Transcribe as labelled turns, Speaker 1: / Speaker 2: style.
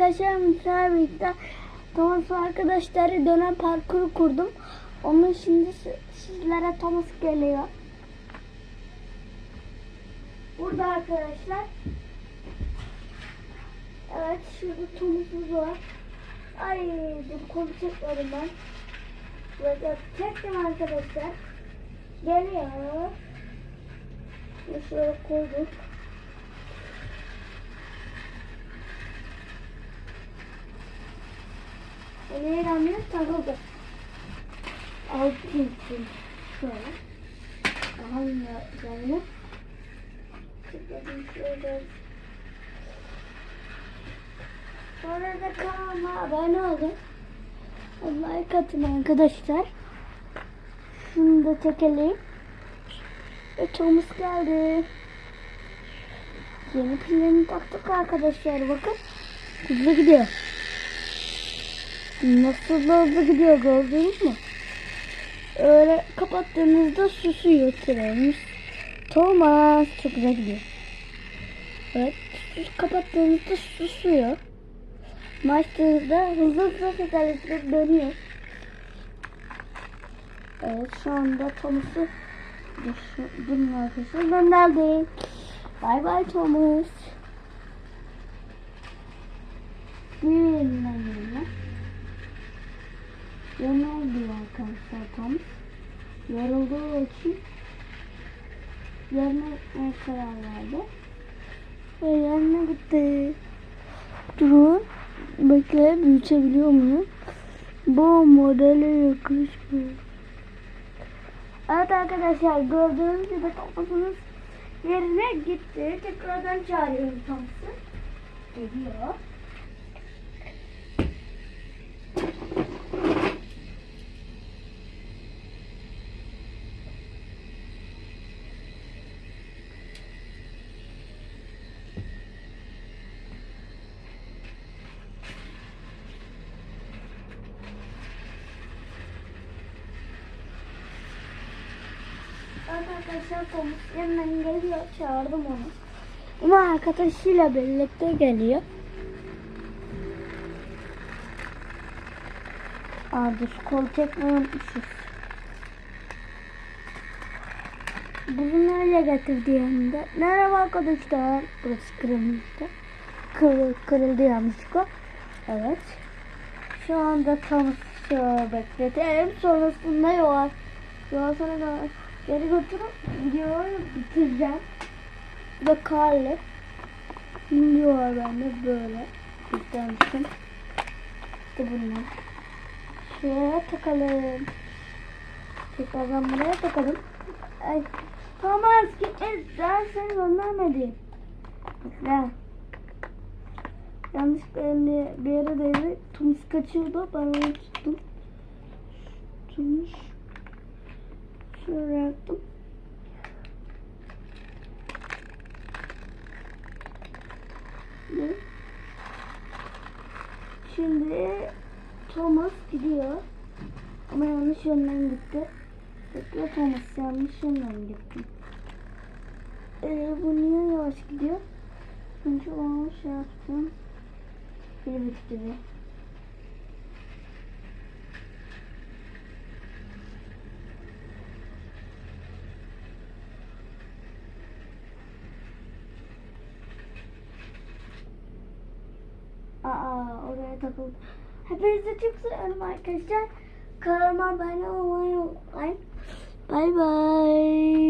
Speaker 1: Arkadaşlar Mısır birlikte Thomas arkadaşları dönen parkuru kurdum. Onun şimdi si- sizlere Thomas geliyor. Burada arkadaşlar. Evet şurada Thomas'ımız var. Ay kolu çekmedim ben. Böyle çektim arkadaşlar. Geliyor. Şöyle koyduk. Neye rağmen takıldı. Altı için şöyle. Üzerine. Tıkladım şöyle. Sonra da kanalıma abone olun. Like atın arkadaşlar. Şunu da çekelim. Thomas geldi. Yeni pillerini taktık arkadaşlar bakın. Hızlı gidiyor. Nasıl hızlı gidiyor gördünüz mü? Öyle kapattığınızda susuyor trenimiz. Thomas çok güzel gidiyor. Evet kapattığınızda susuyor. Açtığınızda hızlı hızlı tekerlekler dönüyor. Evet şu anda Thomas'ı durun arkadaşlar gönderdim. Bay bay Thomas. Yürüyelim gidiyor arkadaşlar Thomas. Yorulduğu için gitmeye karar verdi. Ve yerine gitti. Durun. Bekle büyütebiliyor muyum? Bu modele yakışmıyor. Evet arkadaşlar gördüğünüz gibi toplasınız yerine gitti. Tekrardan çağırıyorum Thomas'ı. Geliyor. Arkadaşlar yanından geliyor. Çağırdım onu. Ama arkadaşıyla birlikte geliyor. Aa dur kol çekmeyi unutmuşuz. Bunu öyle getirdi yanında. Merhaba arkadaşlar. Burası kırılmıştı. Kırıl, kırıldı yanlışlıkla. Evet. Şu anda Thomas'ı bekletelim. Sonrasında yol. Yol sonra da geri götürüp videoyu bitireceğim. Ve karlı. Video var bende böyle. Yüklenmişim. İşte bunlar. Şuraya takalım. Tekrardan buraya takalım. Ay. Thomas gitme. Ben seni göndermedim. Bekle. Yanlışlıkla elimde bir yere değdi. Thomas kaçıyordu. Ben onu tuttum. Tutmuş. Yaptım. Ne? Şimdi Thomas gidiyor. Ama yanlış yönden gitti. Bekle Thomas yanlış yönden gitti. Ee, bu niye yavaş gidiyor? Önce onu şey yaptım. Bir bitti Happy oraya the Hepinize çok my arkadaşlar. Come on, bye, unutmayın. bye, bye.